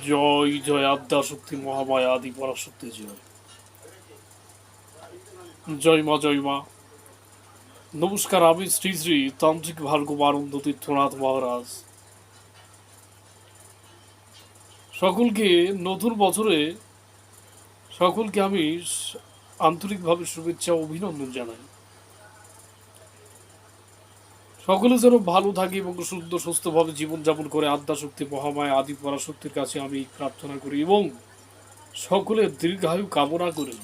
জয় জয় আদ্যা শক্তি মহামায়া, আদি পরাশক্তি, জয়। জয় মা জয় মা। নমস্কার, আমি শ্রী শ্রী তান্ত্রিক ভার্গবানন্দ তীর্থনাথ মহারাজ। সকলকে নতুন বছরে সকলকে আমি আন্তরিকভাবে শুভেচ্ছা, অভিনন্দন জানাই। সকলে যেন ভালো থাকে এবং সুন্দর সুস্থভাবে জীবনযাপন করে আদ্যা শক্তি মহামায়া আদি পরাশক্তির কাছে আমি প্রার্থনা করি এবং সকলের দীর্ঘায়ু কামনা করে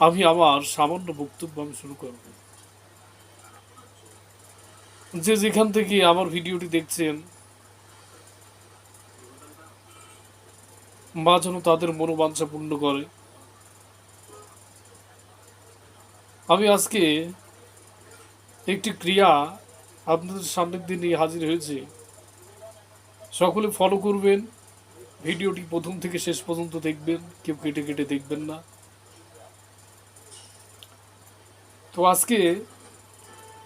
আমি আমার সামান্য বক্তব্য আমি শুরু করব। যে যেখান থেকে আমার ভিডিওটি দেখছেন, মা যেন তাদের মনোবাঞ্ছা পূর্ণ করে। আমি আজকে একটি ক্রিয়া আপনাদের সান্নিধ্যে নিয়ে হাজির হয়েছে। সকলে ফলো করবেন। ভিডিওটি প্রথম থেকে শেষ পর্যন্ত দেখবেন। কেউ কেটে কেটে দেখবেন না। তো আজকে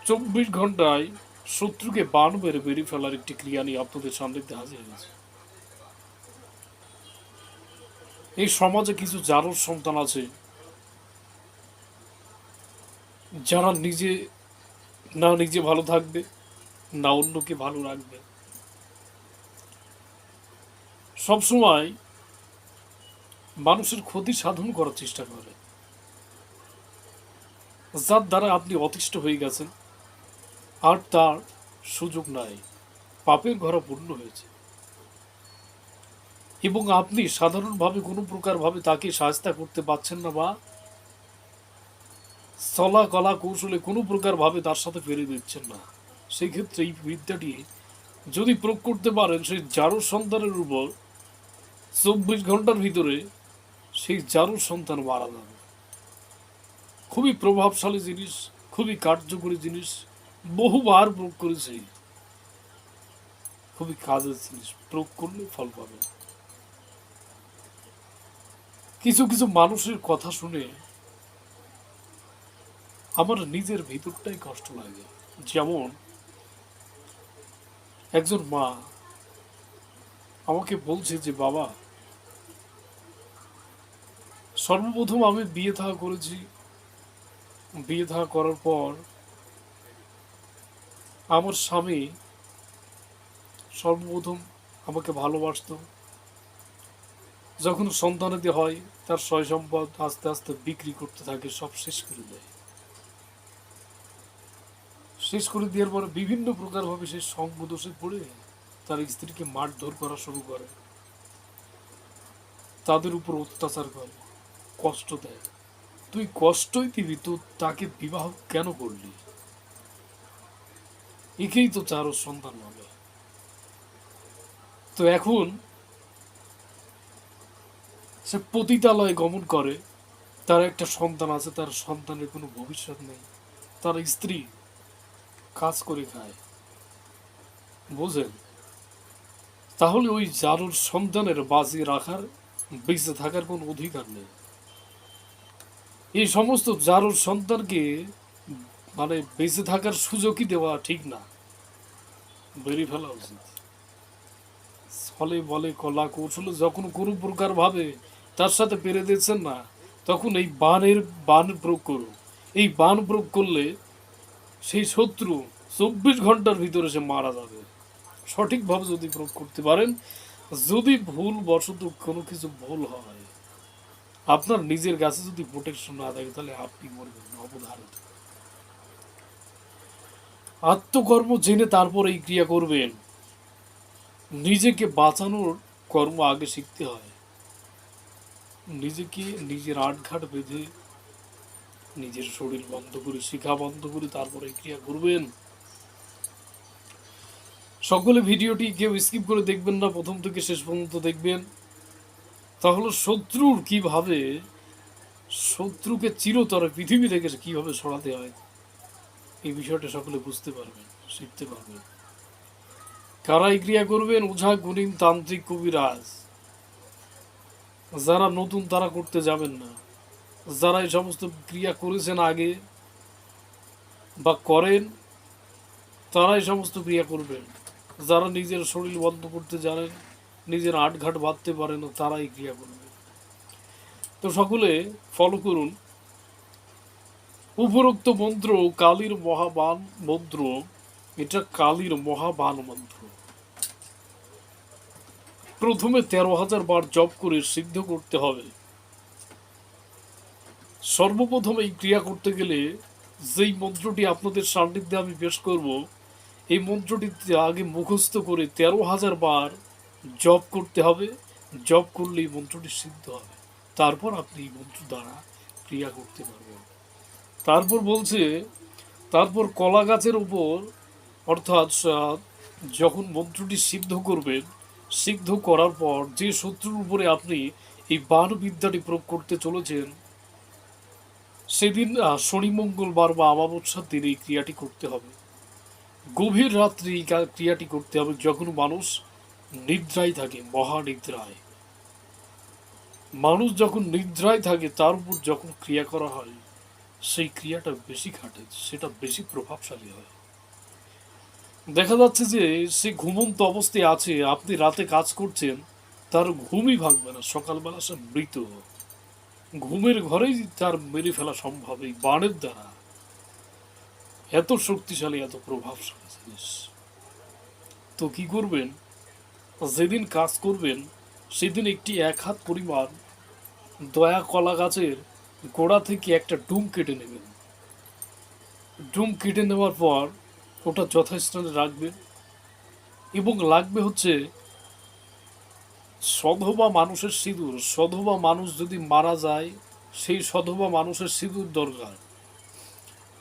চব্বিশ ঘন্টায় শত্রুকে বান মেরে বেরিয়ে ফেলার একটি ক্রিয়া নিয়ে আপনাদের সান্নিধ্যে হাজির হয়েছে। এই সমাজে কিছু জারর সন্তান আছে, যারা নিজে না নিজে ভালো থাকবে, না অন্যকে ভালো রাখবে। সবসময় মানুষের ক্ষতি সাধন করার চেষ্টা করে। যার দ্বারা আপনি অতিষ্ঠ হয়ে গেছেন, আর তার সুযোগ নাই। পাপের ঘরা পূর্ণ হয়েছে। এবং আপনি সাধারণভাবে কোনো প্রকারভাবে তাকে সাহায্য করতে পারছেন না বা চলা কলা, কৌশলে কোনো প্রকারভাবে তার সাথে পেরে দিচ্ছেন না। সেই ক্ষেত্রে এই বিদ্যাটি যদি প্রয়োগ করতে পারেন, সেই জারো সন্তানের উপর চব্বিশ ঘণ্টার ভিতরে সেই জারো সন্তান মারা যাবে। খুবই প্রভাবশালী জিনিস, খুবই কার্যকরী জিনিস, বহুবার প্রয়োগ করেছি। খুবই কাজের জিনিস, প্রয়োগ করলে ফল পাবে কিছু কিছু মানুষের কথা শুনে আমার নিজের ভিতরটাই কষ্ট লাগে। যেমন, একজন মা আমাকে বলছে যে, বাবা, সর্বপ্রথম আমি বিয়ে থা করেছি। বিয়ে থা করার পর আমার স্বামী সর্বপ্রথম আমাকে ভালোবাসতো। যখন সন্তানাদি হয়, তার সয় সম্পদ আস্তে আস্তে বিক্রি করতে থাকে, সব শেষ করে দেয়। শেষ করে দেওয়ার পরে বিভিন্ন প্রকারভাবে সে সঙ্গ দোষে পড়ে তার স্ত্রীকে মারধর করা শুরু করে। তাদের উপর অত্যাচার করে, কষ্ট দেয়। তুই কষ্টই দিবি, তো তাকে বিবাহ কেন করলি? একেই তো চার সন্তান হবে। তো এখন সে পতিতালয়ে গমন করে। তার একটা সন্তান আছে, তার সন্তানের কোনো ভবিষ্যৎ নেই। তার স্ত্রী কাজ করে খায়। বুঝেন? তাহলে ওই জারুর সন্তানের বাজি রাখার, বেঁচে থাকার কোনো অধিকার নেই। এই সমস্ত জারুর সন্তানকে মানে বেঁচে থাকার সুযোগই দেওয়া ঠিক না। বেরিয়ে ফেলা উচিত। ফলে বলে কলা কৌশল যখন কোনো প্রকার ভাবে তার সাথে পেরে দিচ্ছেন না, তখন এই বানের, বান প্রয়োগ করুন। এই বান প্রয়োগ করলে সেই শত্রু চব্বিশ ঘণ্টার ভিতরে সে মারা যাবে। সঠিকভাবে যদি প্রয়োগ করতে পারেন, যদি ভুল বশত কোনো কিছু ভুল হয়, আপনার নিজের কাছে যদি প্রোটেকশন না থাকে, তাহলে আপনি মরবেন অবধারিত। আত্মকর্ম জেনে তারপর এই ক্রিয়া করবেন। নিজেকে বাঁচানোর কর্ম আগে শিখতে হয়। নিজেকে নিজের আটঘাট বেঁধে নিজের শরীর বন্ধ করে, শিখা বন্ধ করে, তারপরে ক্রিয়া করবেন। সকলে ভিডিওটি কেউ স্কিপ করে দেখবেন না, প্রথম থেকে শেষ পর্যন্ত দেখবেন। তাহলে শত্রুর কীভাবে, শত্রুকে চিরতরে পৃথিবী থেকে কীভাবে সরাতে হয়, এই বিষয়টা সকলে বুঝতে পারবেন, শিখতে পারবেন। কারা এই ক্রিয়া করবেন? ওঝা গুণিন তান্ত্রিক, কবিরাজ। যারা নতুন তারা করতে যাবেন না। যারা এই সমস্ত ক্রিয়া করেছেন আগে বা করেন, তারা এই সমস্ত ক্রিয়া করবেন। যারা নিজের শরীর বন্ধ করতে জানেন, নিজের আটঘাট বাঁধতে পারে না তারাই ক্রিয়া করবে তো সকলে ফলো করুন। উপরোক্ত মন্ত্র কালীর মহাবান মন্ত্র, এটা কালীর মহাবান মন্ত্র। প্রথমে তেরো হাজার বার জপ করে সিদ্ধ করতে হবে। সর্বপ্রথম এই ক্রিয়া করতে গেলে যেই মন্ত্রটি আপনাদের সান্নিধ্যে আমি পেশ করব, এই মন্ত্রটি আগে মুখস্থ করে তেরো হাজার বার জপ করতে হবে। জপ করলে এই মন্ত্রটি সিদ্ধ হবে। তারপর আপনি এই মন্ত্র দ্বারা ক্রিয়া করতে পারবেন। তারপর বলছে, তারপর কলা গাছের উপর, অর্থাৎ যখন মন্ত্রটি সিদ্ধ করবেন, সিদ্ধ করার পর যে শত্রুর উপরে আপনি এই বাণ বিদ্যাটি প্রয়োগ করতে চলেছেন সেদিন শনি, মঙ্গলবার বা অমাবস্যার দিন এই ক্রিয়াটি করতে হবে। গভীর রাত্রি এই ক্রিয়াটি করতে হবে যখন মানুষ নিদ্রায় থাকে মহানিদ্রায় মানুষ যখন নিদ্রায় থাকে, তার উপর যখন ক্রিয়া করা হয়, সেই ক্রিয়াটা বেশি খাটে সেটা বেশি প্রভাবশালী হয়। দেখা যাচ্ছে যে সে ঘুমন্ত অবস্থায় আছে, আপনি রাতে কাজ করছেন, তার ঘুমই ভাঙবে না, সকালবেলা সে মৃত। ঘুমের ঘরেই তার মেরে ফেলা সম্ভব, এই বাণের দ্বারা। এত শক্তিশালী, এত প্রভাবশালী জিনিস। তো কি করবেন? যেদিন কাজ করবেন, সেদিন একটি এক হাত পরিমাণ দয়া কলা গাছের গোড়া থেকে একটা ডুম কেটে নেবেন। ডুম কেটে নেওয়ার পর ওটা যথাস্থানে রাখবেন এবং লাগবে হচ্ছে সধবা মানুষের সিঁদুর, সধবা মানুষ যদি মারা যায়, সেই সধবা মানুষের সিঁদুর দরকার।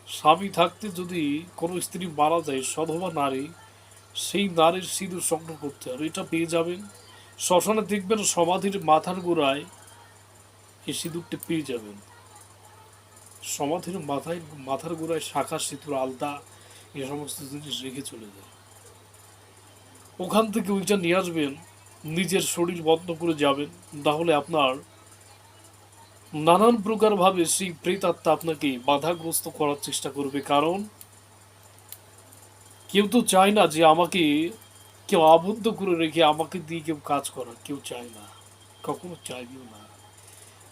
স্বামী থাকতে যদি কোনো স্ত্রী মারা যায়, সধবা নারী, সেই নারীর সিঁদুর সংগ্রহ করতে হবে। এটা পেয়ে যাবেন। শ্মশানে দেখবেন সমাধির মাথার গোড়ায় এই সিঁদুরটি পেয়ে যাবেন। সমাধির মাথায়, মাথার গোড়ায় শাখা সিঁদুর, আলতা, এ সমস্ত জিনিস রেখে চলে যায়। ওখান থেকে ওইটা নিয়ে আসবেন। নিজের শরীর বন্ধ করে যাবেন, তাহলে আপনার নানান প্রকার ভাবে সেই প্রেতাত্মা আপনাকে বাধাগ্রস্ত করার চেষ্টা করবে। কারণ কেউ তো চায় না যে আমাকে কেউ আবদ্ধ করে রেখে আমাকে দিয়ে কেউ কাজ করা কেউ চায় না, কখনো চাইবেও না।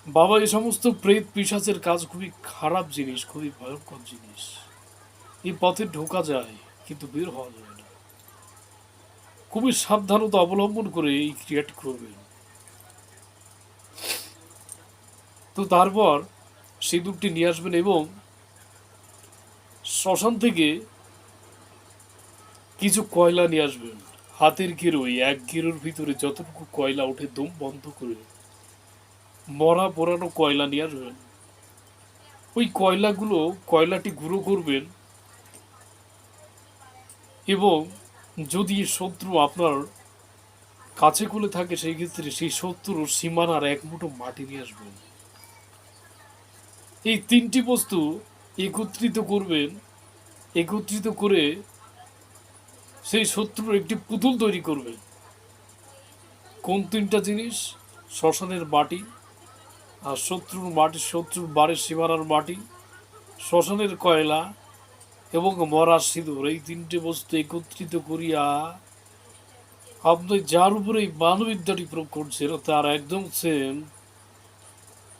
বাবা এই সমস্ত প্রেত পিসাচের কাজ খুবই খারাপ জিনিস, খুবই ভয়ঙ্কর জিনিস। এই পথে ঢোকা যায়, কিন্তু বের হওয়া যায় না। খুবই সাবধানতা অবলম্বন করে এই ক্রিয়াটি করবেন। তো তারপর সিঁদুরটি নিয়ে আসবেন এবং শ্মশান থেকে কিছু কয়লা নিয়ে আসবেন। হাতের গেরোই এক গেরোর ভিতরে যতটুকু কয়লা ওঠে দম বন্ধ করে মরা পোড়ানো কয়লা নিয়ে আসবেন। ওই কয়লাগুলো, কয়লাটি গুঁড়ো করবেন এবং যদি শত্রু আপনার কাছে কুলে থাকে, সেই ক্ষেত্রে সেই শত্রুর সীমানার এক মুঠো মাটি নিয়ে আসবেন। এই তিনটি বস্তু একত্রিত করবেন, একত্রিত করে সেই শত্রুর একটি পুতুল তৈরি করবেন। কোন তিনটা জিনিস? শ্মশানের মাটি আর শত্রুর মাটি, শত্রুর বাড়ির সীমানার মাটি, শ্মশানের কয়লা এবং মরা সিঁদুর, এই তিনটে বস্তু একত্রিত করিয়া আপনি যার উপরে এই মানবিদ্যাটি প্রয়োগ করছেন, তার একদম সেম,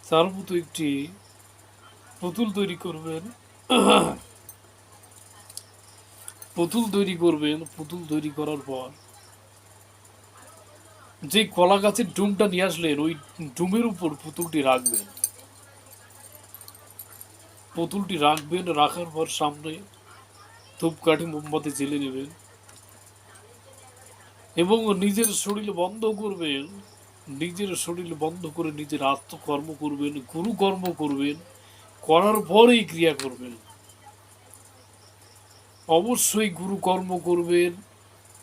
তার মতো একটি পুতুল তৈরি করবেন। পুতুল তৈরি করবেন, পুতুল তৈরি করার পর যে কলা গাছের ডুমটা নিয়ে আসলেন, ওই ডুমের উপর পুতুলটি রাখবেন। পুতুলটি রাখবেন, রাখার পর সামনে ধূপকাঠি মোমবাতি জেলে নেবেন এবং নিজের শরীর বন্ধ করবেন, নিজের শরীর বন্ধ করে নিজের আত্মকর্ম করবেন গুরু কর্ম করবেন, করার পরেই ক্রিয়া করবেন। অবশ্যই গুরু কর্ম করবেন,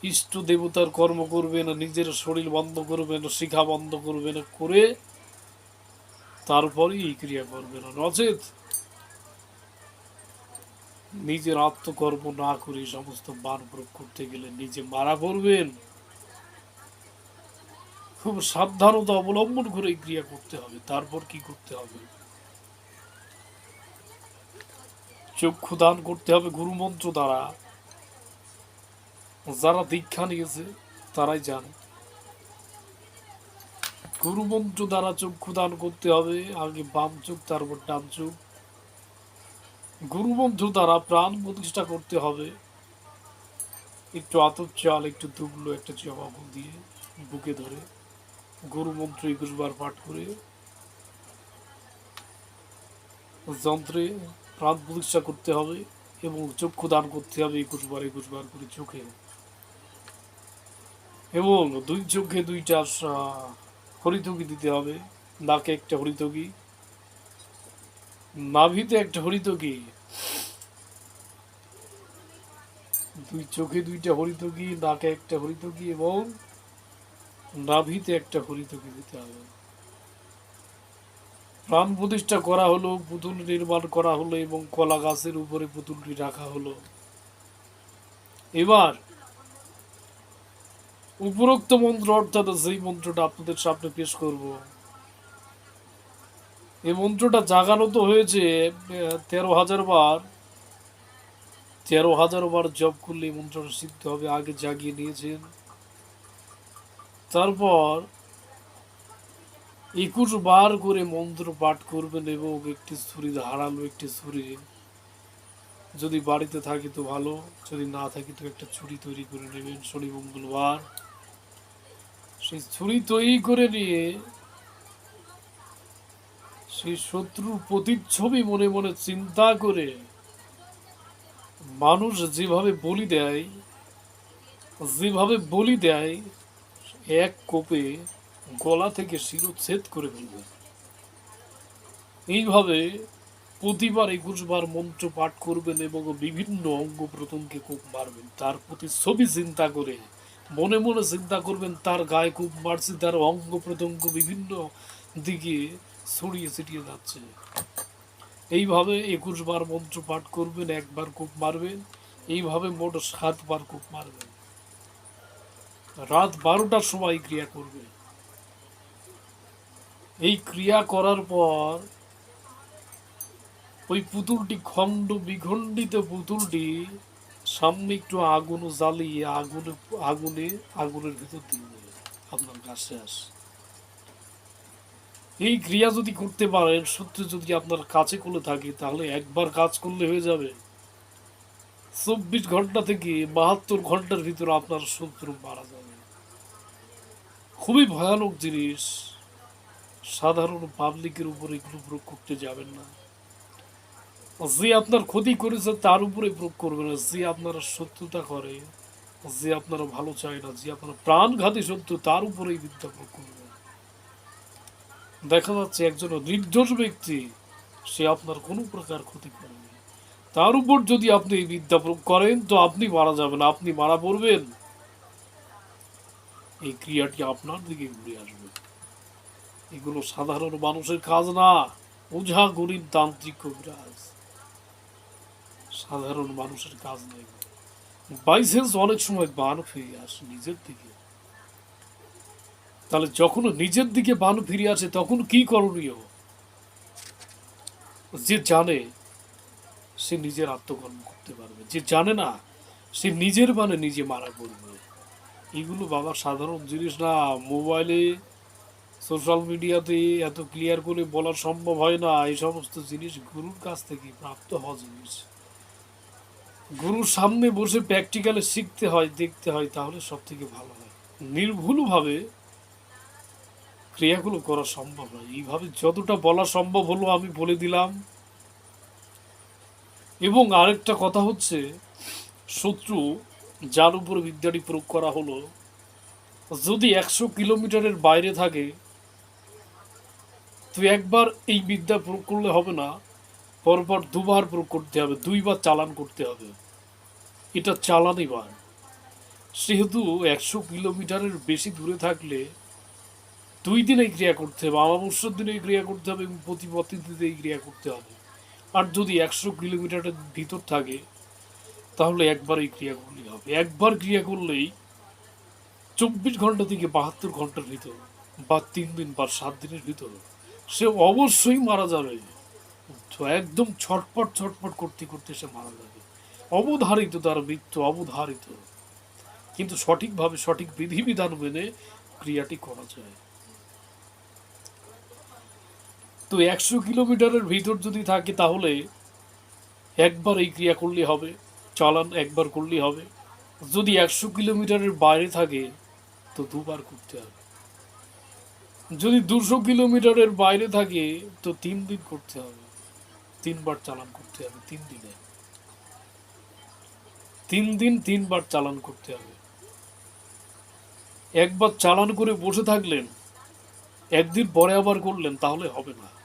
ইষ্ট দেবতার কর্ম করবেন, নিজের শরীর বন্ধ করবেন, শিখা বন্ধ করবেন, করে তারপরেই ক্রিয়া করবেন। নচেত নিজের আত্মকর্ম না করে সমস্ত বান প্রয়োগ করতে গেলে নিজে মারা পড়বেন। খুব সাবধানতা অবলম্বন করে ক্রিয়া করতে হবে, তারপর কি করতে হবে? চক্ষু দান করতে হবে গুরুমন্ত্র দ্বারা। যারা দীক্ষা নিয়েছে, তারাই জানে গুরুমন্ত্র দ্বারা চক্ষু দান করতে হবে, আগে বাম চোখ, তারপর ডান চোখ। গুরু মন্ত্র দ্বারা প্রাণ প্রতিষ্ঠা করতে হবে। একটু আতপ চাল, একটু দুবলো, একটা জবা ফুল দিয়ে বুকে ধরে গুরু মন্ত্র একুশ বার পাঠ করে যন্ত্রে প্রাণ প্রতিষ্ঠা করতে হবে এবং চক্ষু দান করতে হবে একুশবার একুশবার একুশ করে চোখে। এবং দুই চোখে দুইটা হরিতকি দিতে হবে, নাকে একটা হরিতকি নাভিতে একটা হরিতকি দুই চোখে দুইটা হরিতকি নাকে একটা হরিতকি এবং নাভিতে একটা হরিতকি দিতে হবে। প্রাণ প্রতিষ্ঠা করা হলো, পুতুল নির্মাণ করা হলো এবং কলা গাছের উপরে পুতুলটি রাখা হলো। এবার উপরোক্ত মন্ত্র, অর্থাৎ যেই মন্ত্রটা আপনাদের সামনে পেশ করব এই মন্ত্রটা জাগানো তো হয়েছে তেরো হাজার বার। তেরো হাজার বার জপ করলে মন্ত্রটা শিখতে হবে, আগে জাগিয়ে নিয়েছেন। তারপর একুশ বার করে মন্ত্র পাঠ করবেন এবং একটি ছুরি, হারালো একটি ছুরি। যদি বাড়িতে থাকে তো ভালো, যদি না থাকে তো একটা ছুরি তৈরি করে নেবেন, শনি মঙ্গলবার। সেই ছুরি তৈরি করে নিয়ে সেই শত্রুর প্রতিচ্ছবি মনে মনে চিন্তা করে মানুষ যেভাবে বলি দেয়, যেভাবে বলি দেয়, এক কোপে গলা থেকে শিরোচ্ছেদ করে ফেলবে। এইভাবে প্রতিবার একুশবার মন্ত্র পাঠ করবেন এবং বিভিন্ন অঙ্গ প্রত্যঙ্গে কূপ মারবেন। তার প্রতি ছবি চিন্তা করে মনে মনে চিন্তা করবেন, তার গায়ে কূপ মারছে, তার অঙ্গ প্রত্যঙ্গ বিভিন্ন দিকে ছড়িয়ে ছিটিয়ে যাচ্ছে। এইভাবে একুশ বার মন্ত্র পাঠ করবেন, একবার কূপ মারবেন, এইভাবে মোট সাতবার কূপ মারবেন। রাত বারোটার সময় ক্রিয়া করবে এই ক্রিয়া করার পর ওই পুতুলটি খণ্ড বিখণ্ডিত পুতুলটি সামনে একটু আগুন জ্বালিয়ে আগুনে আগুনে, আগুনের ভিতর দিয়ে আপনার কাছে আস। এই ক্রিয়া যদি করতে পারেন সত্যি যদি আপনার কাছে কোলে থাকে, তাহলে একবার কাজ করলে হয়ে যাবে। চব্বিশ ঘণ্টা থেকে বাহাত্তর ঘণ্টার ভিতরে আপনার শত্রু মারা যাবে। খুবই ভয়ানক জিনিস। সাধারণ পাবলিকের উপর এগুলো প্রয়োগ করতে যাবেন না। যে আপনার ক্ষতি করেছে, তার উপরে প্রয়োগ করবে না। যে আপনারা শত্রুতা করে, যে আপনারা ভালো চায় না, যে আপনার প্রাণঘাতী শত্রু, তার উপরেই বিদ্যা প্রয়োগ করবে। দেখা যাচ্ছে একজন নির্দোষ ব্যক্তি, সে আপনার কোনো প্রকার ক্ষতি করেনি তার উপর যদি আপনি বিদ্যা করেন, তো আপনি মারা যাবেন, আপনি মারা পড়বেন। এই ক্রিয়াটি আপনার দিকে ঘুরে আসবে। এগুলো সাধারণ মানুষের কাজ না ওঝা গরিব তান্ত্রিক কবিরাজ। সাধারণ মানুষের কাজ নেই বাইসেন্স অনেক সময় বান ফিরে আসে নিজের দিকে। তাহলে যখন নিজের দিকে বান ফিরে আসে, তখন কি করণীয়? যে জানে সে নিজের আত্মকর্ম করতে পারবে। যে জানে না, সে নিজের বানে নিজে মারা পড়বে। এগুলো বাবা, সাধারণ জিনিস না। মোবাইলে, সোশ্যাল মিডিয়াতে এত ক্লিয়ার করে বলা সম্ভব হয় না। এই সমস্ত জিনিস গুরুর কাছ থেকে প্রাপ্ত হওয়া জিনিস। গুরুর সামনে বসে প্র্যাকটিক্যালে শিখতে হয়, দেখতে হয়, তাহলে সব থেকে ভালো হয়। নির্ভুলভাবে ক্রিয়াগুলো করা সম্ভব নয়। এইভাবে যতটা বলা সম্ভব হলো আমি বলে দিলাম। এবং আরেকটা কথা হচ্ছে, শত্রু যার উপর বিদ্যাটি প্রয়োগ করা হলো, যদি একশো কিলোমিটারের বাইরে থাকে, তো একবার এই বিদ্যা প্রয়োগ করলে হবে না, পরপর দুবার প্রয়োগ করতে হবে, দুইবার চালান করতে হবে। এটা চালানই বার সেহেতু একশো কিলোমিটারের বেশি দূরে থাকলে দুই দিনে ক্রিয়া করতে হবে আমাবস্যার দিনে ক্রিয়া করতে হবে এবং প্রতি পদ্ধতিতে এই ক্রিয়া করতে হবে। আর যদি একশো কিলোমিটারের ভিতর থাকে, তাহলে একবার এই ক্রিয়া করলেই হবে। একবার ক্রিয়া করলেই চব্বিশ ঘণ্টা থেকে বাহাত্তর ঘণ্টার ভিতর বা তিন দিন বা সাত দিনের ভিতর সে অবশ্যই মারা যাবে। একদম ছটপট ছটপট করতে করতে সে মারা যাবে। অবধারিত তার মৃত্যু, অবধারিত। কিন্তু সঠিকভাবে সঠিক বিধিবিধান মেনে ক্রিয়াটি করা যায়। তো একশো কিলোমিটারের ভিতর যদি থাকে তাহলে একবার এই ক্রিয়া করলে হবে, চালান একবার করলে হবে। যদি একশো কিলোমিটারের বাইরে থাকে, তো দুবার করতে হবে। যদি দুশো কিলোমিটারের বাইরে থাকে, তো তিন দিন করতে হবে। তিনবার চালান করতে হবে, তিন দিনে। তিন দিন তিনবার চালান করতে হবে। একবার চালান করে বসে থাকলেন, একদিন পরে আবার করলেন, তাহলে হবে না।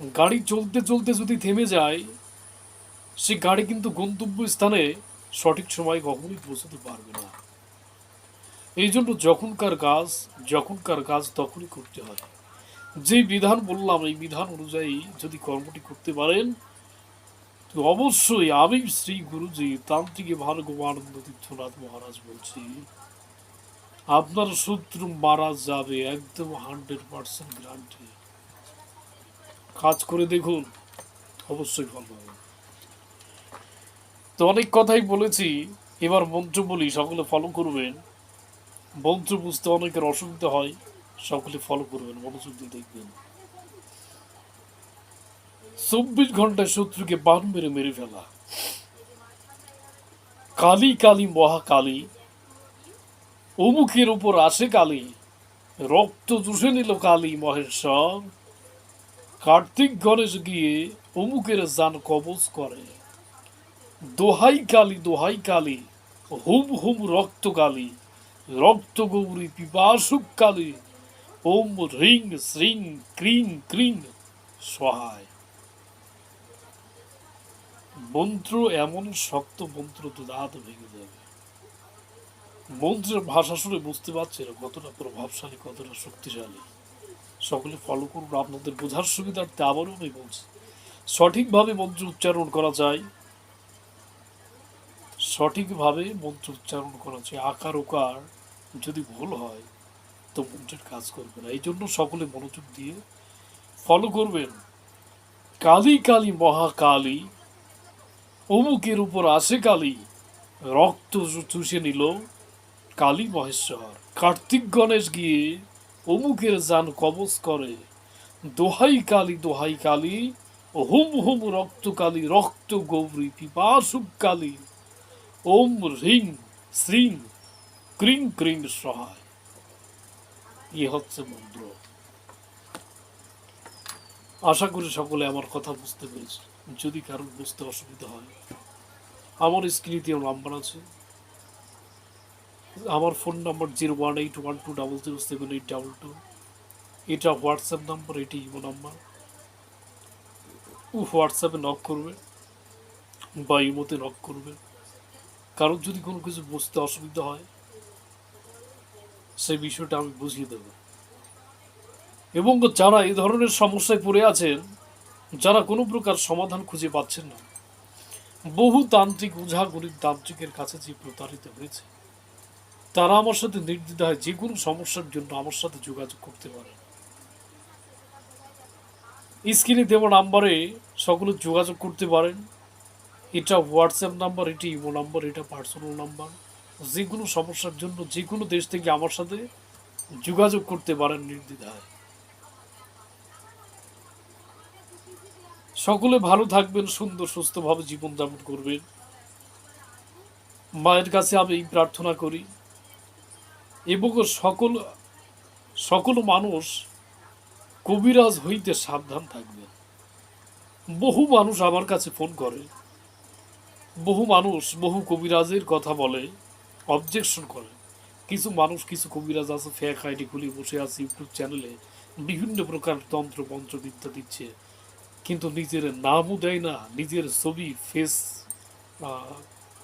গাড়ি চলতে চলতে যদি থেমে যায়, সে গাড়ি কিন্তু গন্তব্য স্থানে সঠিক সময় কখনোই পৌঁছতে পারবে না। এই জন্য যখনকার কাজ যখনকার কাজ তখনই করতে হয়। যে বিধান বললাম, এই বিধান অনুযায়ী যদি কর্মটি করতে পারেন, তো অবশ্যই আমি শ্রী গুরুজি তান্ত্রিক ভার্গবানন্দ তীর্থনাথ মহারাজ বলছি, আপনার শত্রু মারা যাবে একদম হান্ড্রেড পার্সেন্ট গ্যারান্টি কাজ করে দেখুন, অবশ্যই ফল পাবেন তো অনেক কথাই বলেছি, এবার মন্ত্র বলি, সকলে ফলো করবেন। মন্ত্র বুঝতে অনেকের অসুবিধা হয়, সকলে ফলো করবেন, মনোযোগ দিয়ে দেখবেন। চব্বিশ ঘন্টায় শত্রুকে বান মেরে মেরে ফেলা। কালী কালী মহাকালী অমুকের উপর আসে কালী, রক্ত চুষে নিল কালী মহেশ্বর। কার্তিক গণেশ গিয়ে অমুকের যান কবজ করে। দোহাই কালী দোহাই কালী, হুম হুম রক্ত কালী রক্ত গৌরী পিপাসুক কালী, ওম রিং শ্রিং ক্রিং ক্রিং সহায়। মন্ত্র এমন শক্ত মন্ত্র তো দাঁত ভেঙে যাবে। মন্ত্রের ভাষা শুনে বুঝতে পারছেন কতটা প্রভাবশালী, কতটা শক্তিশালী। সকলে ফলো করুন, আপনাদের বোঝার সুবিধার্থে আবারও আমি বলছি, সঠিকভাবে মন্ত্র উচ্চারণ করা যায়। সঠিকভাবে মন্ত্র উচ্চারণ করা যায়, আকার ওকার যদি ভুল হয়, তো মন্ত্রের কাজ করবে না। এই জন্য সকলে মনোযোগ দিয়ে ফলো করবেন। কালী কালী মহাকালী, অমুকের উপর আসে কালী, রক্ত চুষে নিল কালী মহেশ্বর। কার্তিক গণেশ গিয়ে অমুকের যান কবচ করে দোহাই কালী দোহাই কালী হুম হুম রক্ত কালী রক্ত গৌরী পিপাসুক কালী ওম হ্রিং শ্রিং ক্রিং ক্রিং সহায় ই হচ্ছে মন্ত্র আশা করি সকলে আমার কথা বুঝতে পেরেছে যদি কারোর বুঝতে অসুবিধা হয় আমার স্ক্রিনেও নাম্বার আছে আমার phone number zero one eight one two double zero seven eight double two. এটা হোয়াটসঅ্যাপ নাম্বার এটি ইমো নাম্বার। হোয়াটসঅ্যাপে নক করবে বা ইমোতে নক করবে। কারোর যদি কোনো কিছু বুঝতে অসুবিধা হয়, সেই বিষয়টা আমি বুঝিয়ে দেব। এবং যারা এই ধরনের সমস্যায় পড়ে আছেন, যারা কোনো প্রকার সমাধান খুঁজে পাচ্ছেন না বহু তান্ত্রিক ওঝা গরিব তান্ত্রিকের কাছে যে প্রতারিত হয়েছে তারা আমার সাথে নির্দ্বিধায় যে কোনো সমস্যার জন্য আমার সাথে যোগাযোগ করতে পারে। স্ক্রিনে দেওয়া নাম্বারে সকলে যোগাযোগ করতে পারেন। এটা হোয়াটসঅ্যাপ নাম্বার, এটি ইমো নাম্বার, এটা পার্সোনাল নাম্বার। যে কোনো সমস্যার জন্য যে কোনো দেশ থেকে আমার সাথে যোগাযোগ করতে পারেন নির্দ্বিধায়। সকলে ভালো থাকবেন, সুন্দর, সুস্থভাবে জীবনযাপন করবেন। মায়ের কাছে আমি প্রার্থনা করি। এবং সকল সকল মানুষ কবিরাজ হইতে সাবধান থাকবেন। বহু মানুষ আমার কাছে ফোন করে। বহু মানুষ বহু কবিরাজের কথা বলে অবজেকশন করে। কিছু মানুষ, কিছু কবিরাজ আছে ফেক আইডি খুলে বসে আছে ইউটিউব চ্যানেলে বিভিন্ন প্রকার তন্ত্র, মন্ত্র বিদ্যা দিচ্ছে। কিন্তু নিজের নামও দেয় না, নিজের ছবি ফেস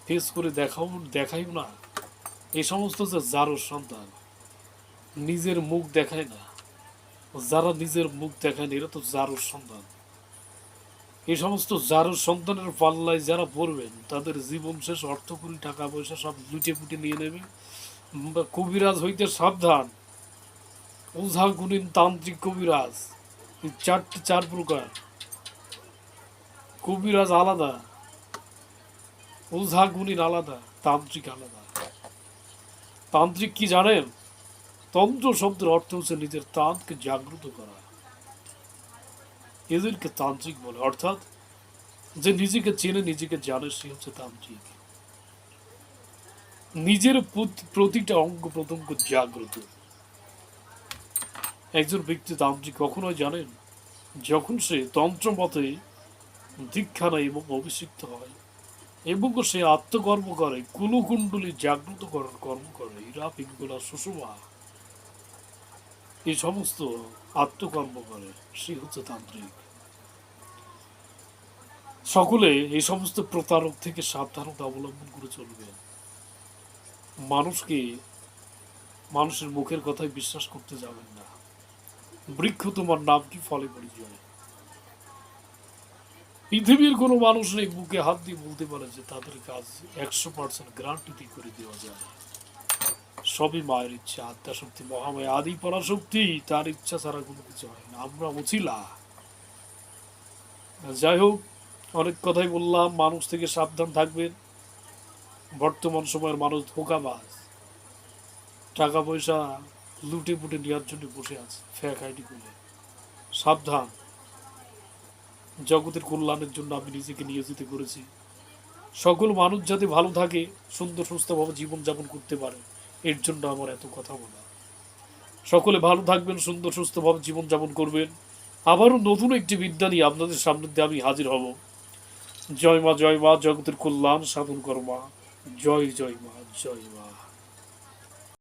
ফেস করে দেখাও, দেখাইও না। এই সমস্ত যে যারও সন্তান। নিজের মুখ দেখায় না। যারা নিজের মুখ দেখায় না, এরা তো জারুর সন্তান। এই সমস্ত জারুর সন্তানের পাল্লায় যারা পড়বেন, তাদের জীবন শেষ, অর্থ টাকা পয়সা সব লুটে পুটে নিয়ে নেবে। কবিরাজ হইতে সাবধান। ওঝা তান্ত্রিক কবিরাজ। চারটি চার প্রকার। কবিরাজ আলাদা ওঝা গুণিন আলাদা, তান্ত্রিক আলাদা। তান্ত্রিক কি জানেন? তন্ত্র শব্দের অর্থ হচ্ছে নিজের তাঁতকে জাগ্রত করা। এদেরকে তান্ত্রিক বলে, অর্থাৎ যে নিজেকে চেনে, নিজেকে জানে, সে হচ্ছে তান্ত্রিক। নিজের প্রতিটা অঙ্গ প্রত্যঙ্গ জাগ্রত। একজন ব্যক্তি তান্ত্রিক কখন হয় জানেন? যখন সে তন্ত্র মতে দীক্ষা নেয় এবং অভিষিক্ত হয় এবং সে আত্মকর্ম করে, কুলকুণ্ডলী জাগ্রত করার কর্ম করে। হীরা পিঙ্গলা সুষমা। এই সমস্ত আত্মকর্ম করে, সে হচ্ছে তান্ত্রিক। সকলে এই সমস্ত প্রতারক থেকে সাবধানতা অবলম্বন করে চলবে। মানুষকে মানুষের মুখের কথায় বিশ্বাস করতে যাবেন না। বৃক্ষ তোমার নাম কি ফলে পরিচয়। পৃথিবীর কোনো মানুষ নেই বুকে হাত দিয়ে বলতে পারে যে তাদের কাজ একশো পার্সেন্ট গ্যারান্টি দিয়ে করে দেওয়া যায় সবই মায়ের ইচ্ছা, আত্মা শক্তি, মহামায়, আদি পরাশক্তি, তার ইচ্ছা ছাড়া কোনো কিছু হয় না। আমরা উচিলা যাই হোক, অনেক কথাই বললাম, মানুষ থেকে সাবধান থাকবেন। বর্তমান সময়ের মানুষ ধোকাবাজ। টাকা পয়সা লুটে পুটে নেওয়ার জন্য বসে আছে ফ্যাক আইডি করে সাবধান। জগতের কল্যাণের জন্য আমি নিজেকে নিয়োজিত করেছি। সকল মানুষ যাতে ভালো থাকে, সুন্দর, সুস্থভাবে জীবনযাপন করতে পারে, এর জন্য আমার এত কথা বলা। সকলে ভালো থাকবেন, সুন্দর, সুস্থভাবে জীবনযাপন করবেন। আবারও নতুন একটি বিদ্যা নিয়ে আপনাদের সামনে দিয়ে আমি হাজির হব। জয় মা জয় মা, জগতের কল্যাণ সাধন কর্মা জয় জয় মা জয় মা।